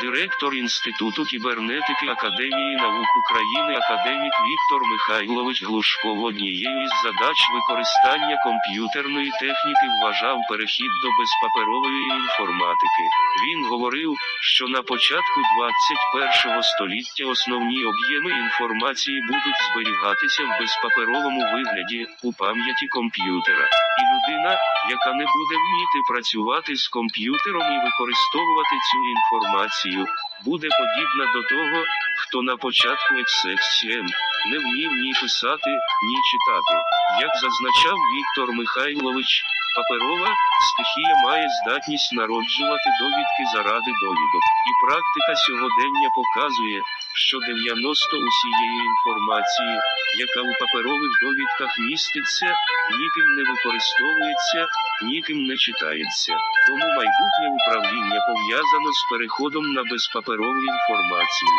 Директор Інституту кібернетики Академії наук України академік Віктор Михайлович Глушко в однією із задач використання комп'ютерної техніки вважав перехід до безпаперової інформатики. Він говорив, що на початку 21 століття основні об'єми інформації будуть зберігатися в безпаперовому вигляді у пам'яті комп'ютера. І людина, яка не буде вміти працювати з комп'ютером і використовувати цю інформацію, буде подібна до того, хто на початку XXM не вмів ні писати, ні читати. Як зазначав Віктор Михайлович, паперова стихія має здатність народжувати довідки заради довідок. І практика сьогодення показує, що 90 усієї інформації, яка у паперових довідках міститься, ніким не використовується, ніким не читається. Тому майбутнє управління пов'язано з переходом на безпаперову інформацію.